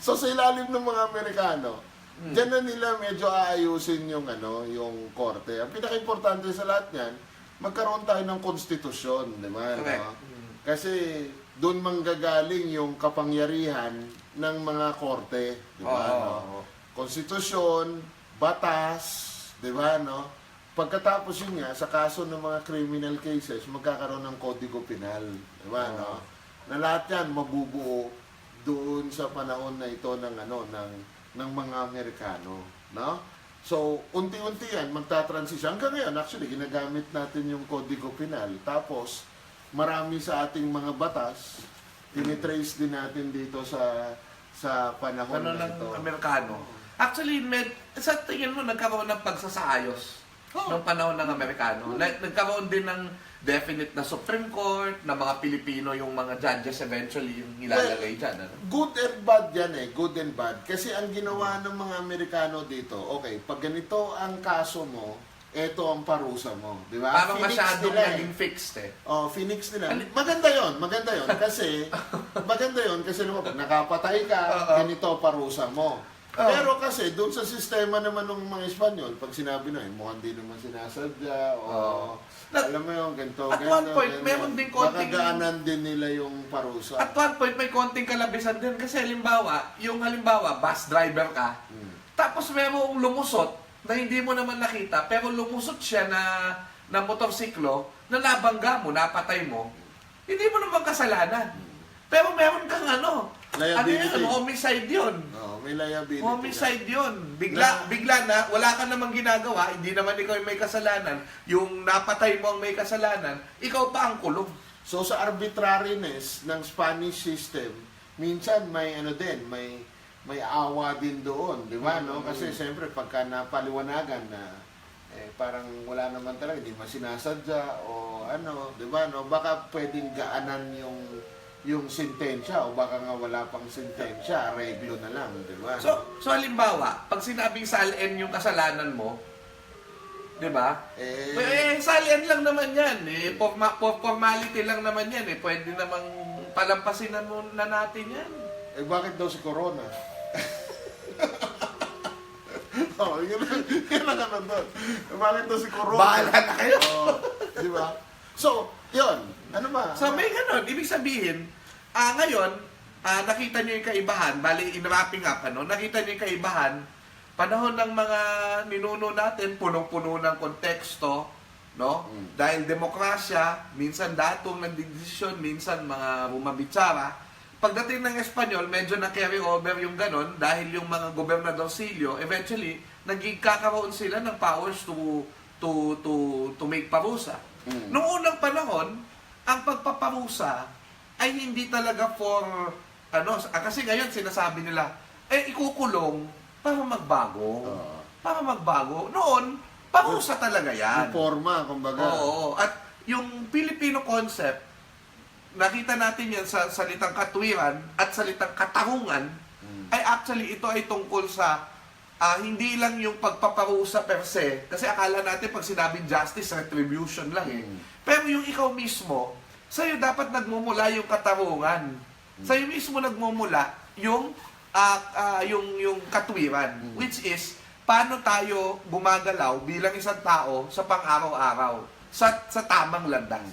So sa ilalim ng mga Amerikano, diyan na nila medyo aayusin yung ano, yung korte. Ang pinaka-importante sa lahat niyan, magkaroon tayo ng konstitusyon, di ba? Correct. No? Kasi doon manggagaling yung kapangyarihan ng mga korte, di ba? Oo, no? Konstitusyon, batas, di ba, no? Pagkatapos yun nga, sa kaso ng mga criminal cases, magkakaroon ng kodigo penal, di ba, no? Na lahat yan mabubuo doon sa panahon na ito ng ano ng ng mga Amerikano, no? So, unti-unti yan magta-transition. Hanggang ngayon, actually, ginagamit natin yung kodigo penal. Tapos, marami sa ating mga batas, tinitrace din natin dito sa sa panahon Ano na ng ito. Amerikano. Actually, med, sa tingin mo, nagkaroon ng pagsasaayos Oo. ng panahon ng Amerikano. Nag- Nagkaroon din ng definite na Supreme Court, na mga Pilipino yung mga judges eventually yung ilalagay dyan. Ano? Good and bad yan eh, good and bad. Kasi ang ginawa ng mga Amerikano dito, okay, pag ganito ang kaso mo, eto ang parusa mo, di ba? Parang Phoenix masyadong nila eh. naging fixed eh. Oh, Phoenix nila. Maganda 'yon, maganda 'yon kasi maganda 'yon kasi naman pag nakapatay ka, ganito parusa mo. Oo. Pero kasi doon sa sistema naman ng mga Espanyol, pag sinabi na, eh, mukhang di naman sinasadya, o Oo. alam mo yun, ganito, At ganito, one point, ganyan. meron din konting- Makagaanan din nila yung parusa. At one point, may konting kalabisan din. Kasi halimbawa, yung halimbawa, bus driver ka, Hmm. tapos merong lumusot na hindi mo naman nakita, pero lumusot siya na, na motorsiklo, na nabangga mo, napatay mo, hindi mo naman kasalanan. Pero meron kang ano, ano Liability. yun, homicide yun. Oh, may liability. Homicide yun. Bigla, Na- bigla na, wala ka namang ginagawa, hindi naman ikaw yung may kasalanan, yung napatay mo ang may kasalanan, ikaw pa ang kulong. So sa arbitrariness ng Spanish system, minsan may ano din, may may awa din doon, di ba? No? Kasi siyempre pagka napaliwanagan na eh, parang wala naman talaga, hindi man sinasadya o ano, di ba? No? Baka pwedeng gaanan yung yung sentensya o baka nga wala pang sentensya, reglo na lang, di ba? So, so halimbawa, pag sinabing salin yung kasalanan mo, di ba? eh, Eh, salin lang naman yan. Eh, forma, for formality lang naman yan. Eh. Pwede namang palampasin na, mo- na natin yan. eh bakit daw si Corona? oh, yun, yun ang ano doon. Bakit daw si Corona? Bahala na kayo. Oo, di ba? So, yun. Ano ba? So may ganun. Ibig sabihin, ah ngayon, ah, nakita niyo yung kaibahan, bali in wrapping up, ano, nakita niyo yung kaibahan, panahon ng mga ninuno natin, punong-puno ng konteksto, no? Mm. Dahil demokrasya, minsan datong nagdidesisyon, minsan mga bumabitsara. Pagdating ng Espanyol, medyo na-carry over yung ganon dahil yung mga gobernadorsilyo, eventually, nagkakaroon sila ng powers to to to to make parusa. Mm. Noong unang panahon, ang pagpaparusa ay hindi talaga for ano, ah, kasi ngayon sinasabi nila, eh ikukulong para magbago. Oo. Para magbago. Noon, parusa talaga yan. Yung forma, kumbaga. Oo. At yung Filipino concept, nakita natin yan sa salitang katwiran at salitang katarungan, Mm. ay actually ito ay tungkol sa ah, hindi lang yung pagpaparusa per se, kasi akala natin pag sinabing justice, retribution lang eh. Mm. Pero yung ikaw mismo, sa'yo dapat nagmumula yung katarungan. Sa'yo mismo nagmumula yung ah, ah, yung yung katwiran, Mm. which is paano tayo gumagalaw bilang isang tao sa pang-araw-araw sa sa tamang landas.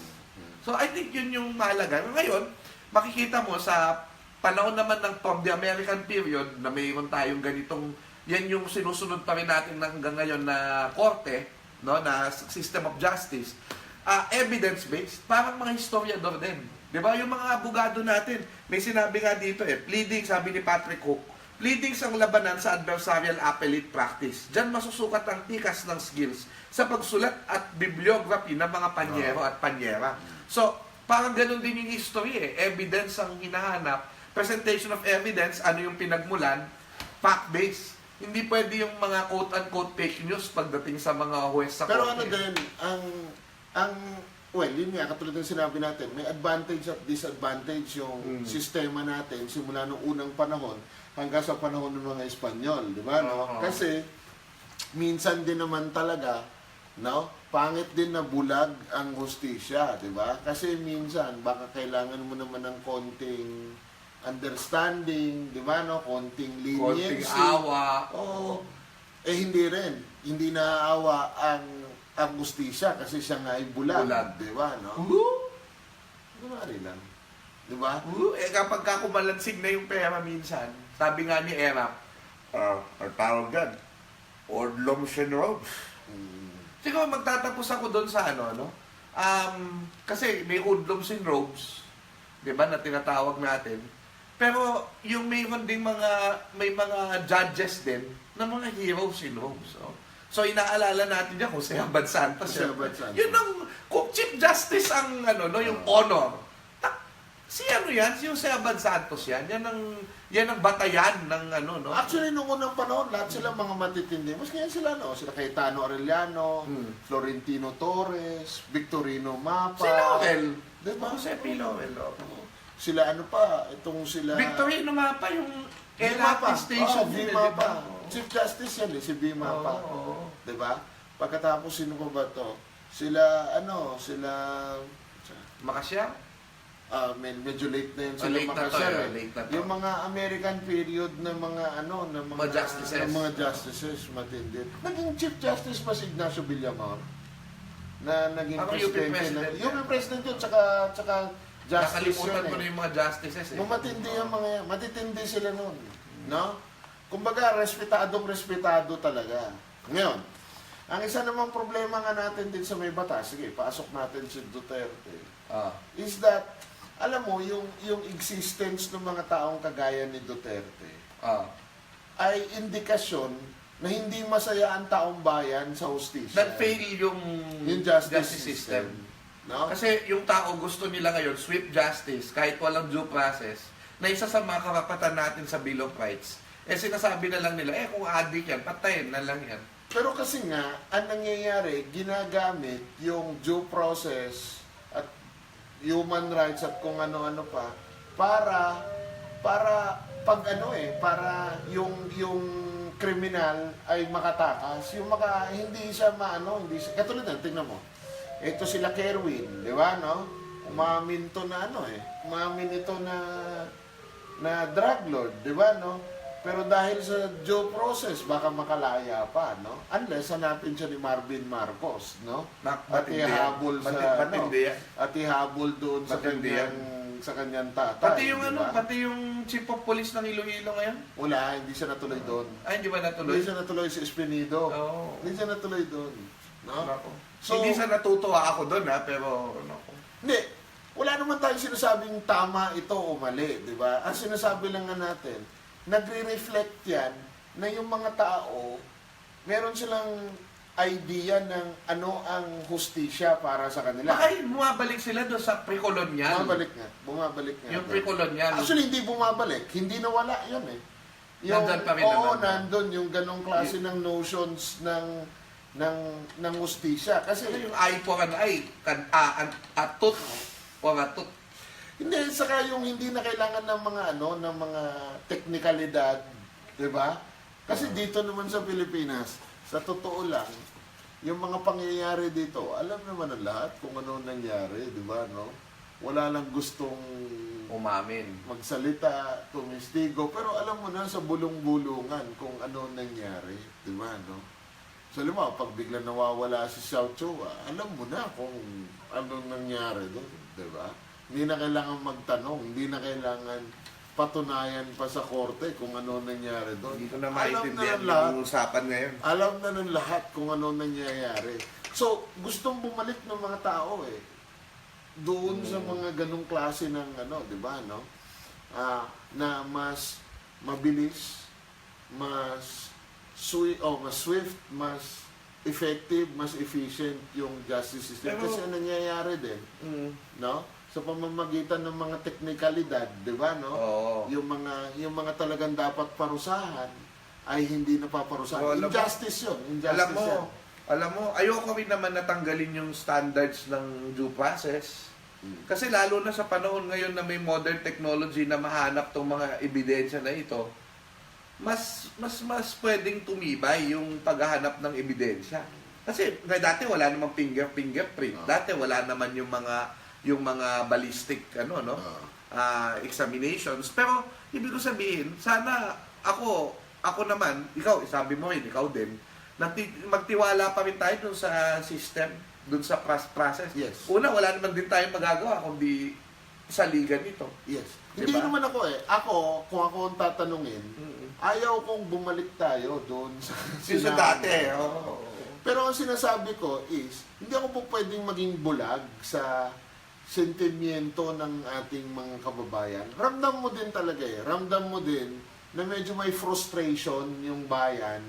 So I think yun yung mahalaga. Ngayon, makikita mo sa panahon naman ng from the American period na mayroon tayong ganitong yan yung sinusunod pa rin natin ng hanggang ngayon na korte, no, na system of justice. Ah, evidence-based, parang mga historiador din. 'Di ba? Yung mga abogado natin, may sinabi nga dito eh, pleading, sabi ni Patrick Hook, pleadings ang labanan sa adversarial appellate practice. Diyan masusukat ang tikas ng skills sa pagsulat at bibliography ng mga panyero at panyera. So, parang ganun din yung history eh. Evidence ang hinahanap. Presentation of evidence, ano yung pinagmulan, fact-based. Hindi pwede yung mga quote-unquote fake news pagdating sa mga huwes sa Pero ano din, ang, ang, well, yun nga, katulad ng sinabi natin, may advantage at disadvantage yung Mm. sistema natin simula nung unang panahon hanggang sa panahon ng mga Espanyol, di ba? No? Oo. Kasi, minsan din naman talaga, no? Pangit din na bulag ang hustisya, di ba? Kasi minsan, baka kailangan mo naman ng konting understanding, di ba, no? Konting Konting leniency. awa. Oo. Eh, hindi rin. Hindi naaawa ang ang justisya kasi siya nga ay bulag. Bulag. Di ba, no? Uh, Kunwari lang. Di ba? uh, eh kapag ka kumalansig na yung pera minsan, sabi nga ni Erap, ah, ang tawag yan, Orloms and Robes. Mm. Siguro magtatapos ako doon sa ano, ano? Um, kasi may hoodlums and robes, 'di ba, na tinatawag natin. Pero yung mayroon ding mga may mga judges din na mga heroes in robes. Oh. So inaalala natin diyan Jose Abad Santos. Yan. Abad Santos. Yun ang kung Chief Justice ang ano no, yung honor. Ta- si ano yan, si Jose Abad Santos yan. Yan ang yan ang batayan ng ano no. Actually, nung unang panahon, lahat sila mga matitindi. Mas kaya sila, no? Sila Cayetano Arellano, Hmm. Florentino Torres, Victorino Mapa. Si Laurel. Di ba? Jose P. Laurel. oh. Sila ano pa, itong sila... Victorino Mapa yung Mapa. LRT station. Oh, yun, Vima pa. Chief Justice yan eh, si Vima Oo, pa. oo. Di ba? Pagkatapos, sino pa ba to? Sila, ano, sila... Makasya? Ah, med- medyo late na yun sila late na to, eh. late na to. Yung mga American period na mga ano, na mga, Mga justices. na mga justices, matindi. Naging Chief Justice pa si Ignacio Villamor na naging Ako, presidente president na, yung president yun, tsaka, tsaka justice Nakalimutan yun ko eh. na yung mga justices eh. Mamatindi yung mga yan. Matitindi sila nun. No? Kumbaga, respetadong respetado talaga. Ngayon, ang isa namang problema nga natin din sa may batas, sige, pasok natin si Duterte, Ah. is that, alam mo, yung, yung existence ng mga taong kagaya ni Duterte Ah. ay indikasyon na hindi masaya ang taong bayan sa hustisya. Nag-fail yung, Yung justice, system. No? Kasi yung tao gusto nila ngayon, swift justice, kahit walang due process, na isa sa mga karapatan natin sa Bill of Rights, eh sinasabi na lang nila, eh kung adik yan, patayin na lang yan. Pero kasi nga, ang nangyayari, ginagamit yung due process at human rights at kung ano-ano pa para para pag ano eh, para yung yung kriminal ay makatakas, yung maka hindi siya maano, hindi siya katulad ng tingnan mo. Ito sila Kerwin, di ba, no? Umamin to na ano eh. Umamin ito na na drug lord, di ba, no? Pero dahil sa due process, baka makalaya pa, no? Unless hanapin siya ni Marvin Marcos, no? Na- At ihabol sa, ano, at ihabol doon sa kanyang, sa kanyang tatay. Pati yung di ano, pati yung chief of police ng Iloilo ngayon. Wala, hindi siya natuloy doon. Ay, hindi ba natuloy? Hindi siya natuloy si Espinido. Oo. Hindi siya natuloy doon. No? So- hindi sa natutuwa ako doon ha, pero ano ko. Hindi. Wala naman tayong sinasabing tama ito o mali, di ba? Ang sinasabi lang nga natin, nagre-reflect yan na yung mga tao, meron silang idea ng ano ang hustisya para sa kanila. Baka bumabalik sila doon sa pre-colonial. Bumabalik nga. Bumabalik nga. Yung pre-colonial. Actually, hindi bumabalik. Hindi nawala yun eh. Nandun pa rin Oo, naman. nandun. Yung ganong klase ng notions ng ng ng hustisya. Kasi Ano yung eye for an eye? Kan, ah, an, a tooth for a tooth. Hindi, saka yung hindi na kailangan ng mga ano, ng mga teknikalidad, 'di ba? Kasi dito naman sa Pilipinas, sa totoo lang, yung mga pangyayari dito, alam naman ng lahat kung ano nangyari, 'di ba, no? Wala lang gustong Umamin. magsalita, tumistigo, pero alam mo na sa bulong-bulungan kung ano nangyari, 'di ba, no? So, alam mo, pag bigla nawawala si Xiao Chua, alam mo na kung anong nangyari doon, di ba? Hindi na kailangan magtanong, hindi na kailangan patunayan pa sa korte kung ano nangyari doon. Hindi ko na maintindihan lahat. yung usapan ngayon. Alam na ng lahat kung ano nangyayari. So, gustong bumalik ng mga tao eh. Doon sa mga ganong klase ng ano, di ba, no? Ah, na mas mabilis, mas swi oh, mas swift, mas effective, mas efficient yung justice system. Pero- Kasi ang nangyayari din, Mm. no? Sa pamamagitan ng mga teknikalidad, di ba, no? Oo. yung mga yung mga talagang dapat parusahan ay hindi napaparusahan. Oh, Injustice yun. Injustice Alam mo, yan. alam mo, ayoko rin naman natanggalin yung standards ng due process. Mm. Kasi lalo na sa panahon ngayon na may modern technology na mahanap tong mga ebidensya na ito, mas mas mas pwedeng tumibay yung paghahanap ng ebidensya. Kasi dati wala namang finger fingerprint. Ah. Dati wala naman yung mga yung mga ballistic ano no. Ah. ah, examinations. Pero, ibig ko sabihin, sana ako, ako naman, ikaw, sabi mo rin, ikaw din, nagti- magtiwala pa rin tayo dun sa system, dun sa process. Yes. Una, wala naman din tayong magagawa kundi sa liga nito. Yes. Diba? Hindi naman ako eh. Ako, kung ako ang tatanungin, ayaw kong bumalik tayo doon sa sa dati, oo. Pero ang sinasabi ko is, hindi ako po pwedeng maging bulag sa sentimiento ng ating mga kababayan. Ramdam mo din talaga eh. Ramdam mo din na medyo may frustration yung bayan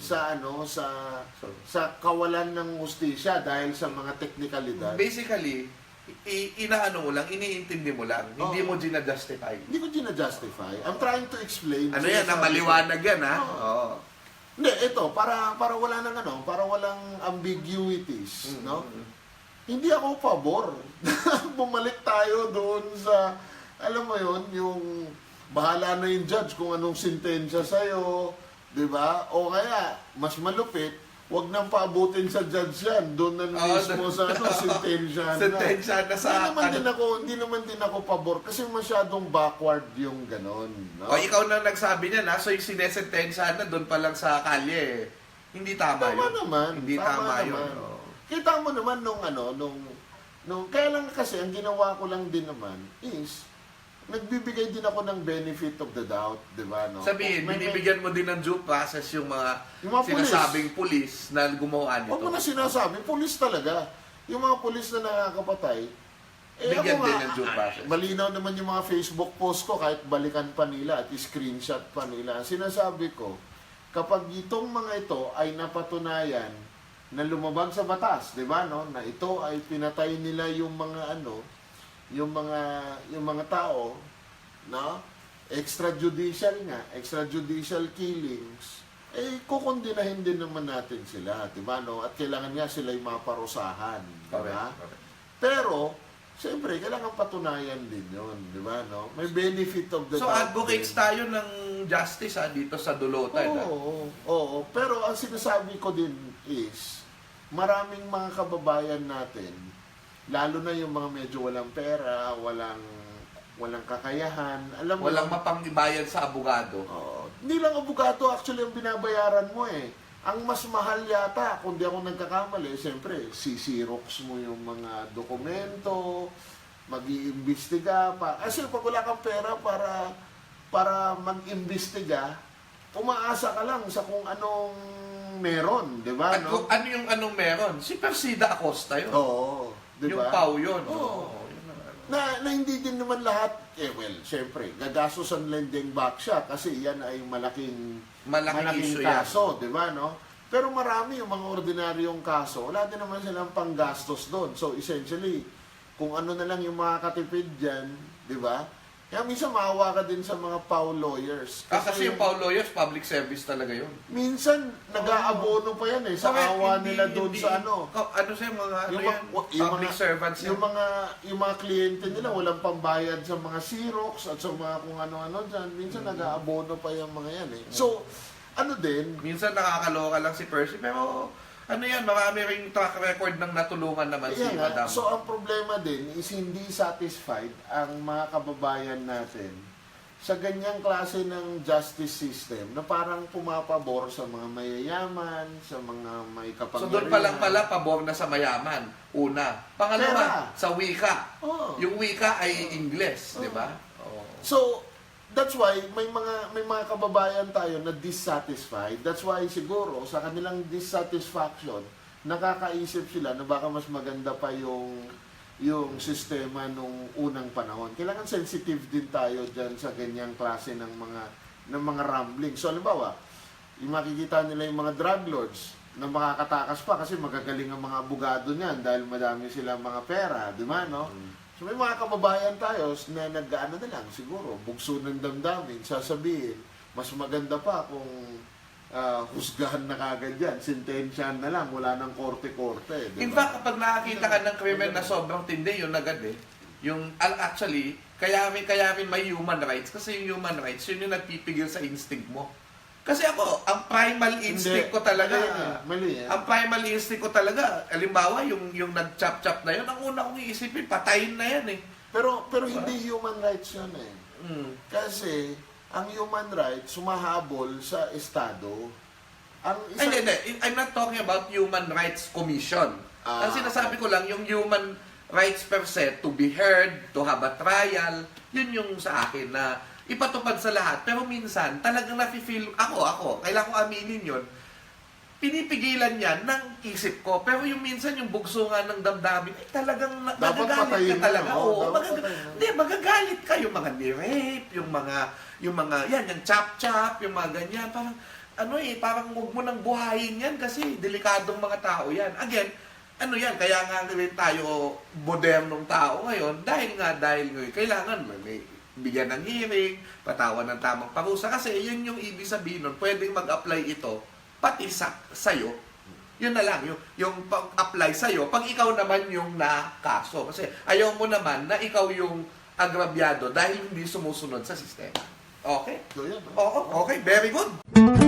sa ano sa sa kawalan ng hustisya dahil sa mga teknikalidad. Basically, i- inaano mo lang, iniintindi mo lang, hindi Oo. mo ginajustify. Hindi ko ginajustify. I'm trying to explain. Ano yan, na Sinasabi ko- maliwanag yan, ha? Oo. Oo. Hindi, ito, para para wala nang ano, para walang ambiguities, Mm. no? Hindi ako pabor. Bumalik tayo doon sa, alam mo yon yung bahala na yung judge kung anong sentensya sa'yo, di ba? O kaya, mas malupit, wag nang paabutin sa judge yan. Doon na Oo, mismo sa ano, sentensya na. Sentensya na sa... Hindi naman ano, din ako, hindi naman din ako pabor kasi masyadong backward yung ganon. No? o ikaw na nagsabi niya, na, so yung sinesentensya na doon pa lang sa kalye, eh. hindi tama, Tama yun. naman. Hindi tama, yun. naman. Oo. Kita mo naman nung ano, nung, nung, kaya lang kasi, ang ginawa ko lang din naman is, nagbibigay din ako ng benefit of the doubt, di ba? No? Sabihin, May- may- binibigyan mo din ng due process yung mga, Yung mga sinasabing pulis na gumawa nito. Huwag mo na sinasabi, pulis talaga. Yung mga pulis na nakakapatay, eh Bigyan din ng due process. malinaw naman yung mga Facebook post ko, kahit balikan pa nila at screenshot pa nila. Sinasabi ko, kapag itong mga ito ay napatunayan na lumabag sa batas, 'di ba, no? Na ito ay pinatay nila yung mga ano, yung mga yung mga tao, no? Extrajudicial nga, extrajudicial killings. Eh kukondinahin din naman natin sila, 'di ba, no? At kailangan nga sila ay maparusahan, 'di ba? Pero Siyempre, kailangan patunayan din yun, di ba, no? May benefit of the So doubt advocates din. tayo ng justice ha, dito sa Dulutan. Oo, ha? oo, oo. Pero ang sinasabi ko din is, maraming mga kababayan natin, lalo na yung mga medyo walang pera, walang walang kakayahan, alam mo, Walang mapangbayad sa abogado. Oo. hindi lang abogado actually ang binabayaran mo eh. Ang mas mahal yata, kung di ako nagkakamali, siyempre, sisirox mo yung mga dokumento, mag-iimbestiga pa. Kasi pag wala kang pera para para mag-imbestiga, umaasa ka lang sa kung anong meron, di ba? At No? kung ano yung anong meron? Si Persida Acosta yun. Oo, di Yung ba? Pau yun. Oo. yun ang ano. na, na hindi din naman lahat, eh well, syempre, gagastusan lending back siya kasi yan ay malaking Malaking issue yan. kaso, di ba, no? Pero marami yung mga ordinaryong kaso, wala din naman silang panggastos doon. So, essentially, kung ano na lang yung mga katipid dyan, di ba? Kaya minsan maawa ka din sa mga PAW lawyers. Ah, kasi yung Pau Lawyers, public service talaga yun. Minsan, nag-aabono pa yan eh, sa Bakit awa hindi- nila doon sa ano. Ka- Ano sa mga, ano Yung yan? mga- wa- yung public mga- servants yan. Yung mga yung mga kliyente nila walang pambayad sa mga Xerox at sa mga kung ano-ano dyan. Minsan Mm. nag-aabono pa yung mga yan eh. So, ano din, Minsan nakakaloka lang si Percy, pero ano yan, marami ring track record ng natulungan naman si Kaya nga, Madam. so ang problema din is hindi satisfied ang mga kababayan natin sa ganyang klase ng justice system na parang pumapabor sa mga mayayaman, sa mga may So kapangyarihan. doon pa lang pala, pabor na sa mayaman. Una. Pangalawa, Pera. sa wika. Oo. Yung wika ay Ingles, di ba? Oo. So, that's why may mga may mga kababayan tayo na dissatisfied. That's why siguro sa kanilang dissatisfaction, nakakaisip sila na baka mas maganda pa yung yung sistema nung unang panahon. Kailangan sensitive din tayo diyan sa ganyang klase ng mga ng mga rambling. So, halimbawa, yung makikita nila yung mga drug lords na makakatakas pa kasi magagaling ang mga abogado niyan dahil madami silang mga pera, di ba, no? So may mga kababayan tayo na nag-ano na lang, siguro, bugso ng damdamin, sasabihin, mas maganda pa kung ah, husgahan na kagad yan, sentensyahan na lang, wala nang korte-korte. di In fact, kapag nakakita ka ng krimen na sobrang tindi, yun agad eh. Yung, al- actually, kaya rin, kaya rin may human rights. Kasi yung human rights, yun yung nagpipigil sa instinct mo. Kasi ako, ang primal instinct Hindi. ko talaga, Mali yan, mali yan. ang primal instinct ko talaga, alimbawa, yung, yung nag-chop-chop na yun, ang una kong iisipin, patayin na yan eh. Pero pero hindi human rights 'yun eh. Mm. Kasi ang human rights sumahabol sa estado. Ang Ay, hindi, hindi. I'm not talking about Human Rights Commission. Ah, Ang sinasabi ko lang, yung human rights per se, to be heard, to have a trial, yun yung sa akin na ipatupad sa lahat. Pero minsan, talagang nafe-feel, ako, ako, kailangan ko aminin yun, pinipigilan yan ng isip ko. Pero yung minsan, yung bugso nga ng damdamin, ay talagang na- Dapat magagalit patayin ka talaga. oo, Oo, dapat magaga- patayin na. Hindi, magagalit ka. Yung mga ni-rape, yung mga, yung mga, yan, yung chop-chop, yung mga ganyan. Parang, ano eh, parang huwag mo nang buhayin yan kasi delikadong mga tao yan. Again, ano yan, kaya nga tayo modernong tao ngayon dahil nga, dahil ngayon, kailangan may, may bigyan ng hearing, patawan ng tamang parusa kasi yun yung ibig sabihin nun, pwedeng mag-apply ito pati sa sa'yo. Yun na lang, yung, yung pag-apply sa'yo, pag ikaw naman yung nakaso. Kasi ayaw mo naman na ikaw yung agrabyado dahil hindi sumusunod sa sistema. Okay? Oo, okay, very good.